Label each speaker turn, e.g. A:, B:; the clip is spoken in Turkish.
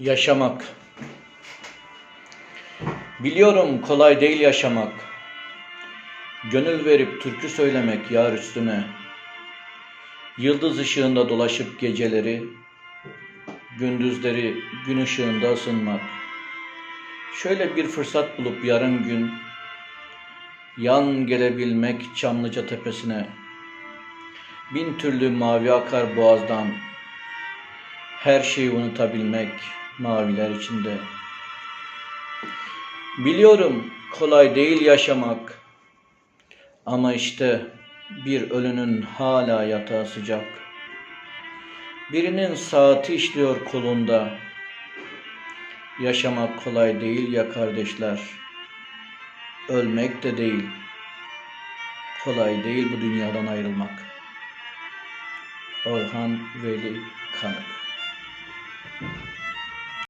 A: Yaşamak. Biliyorum kolay değil yaşamak. Gönül verip türkü söylemek yar üstüne. Yıldız ışığında dolaşıp geceleri, gündüzleri gün ışığında ısınmak. Şöyle bir fırsat bulup yarın gün yan gelebilmek Çamlıca tepesine. Bin türlü mavi akar boğazdan. Her şeyi unutabilmek maviler içinde. Biliyorum kolay değil yaşamak. Ama işte bir ölünün hala yatağı sıcak. Birinin saati işliyor kolunda. Yaşamak kolay değil ya kardeşler. Ölmek de değil. Kolay değil bu dünyadan ayrılmak. Orhan Veli Kanık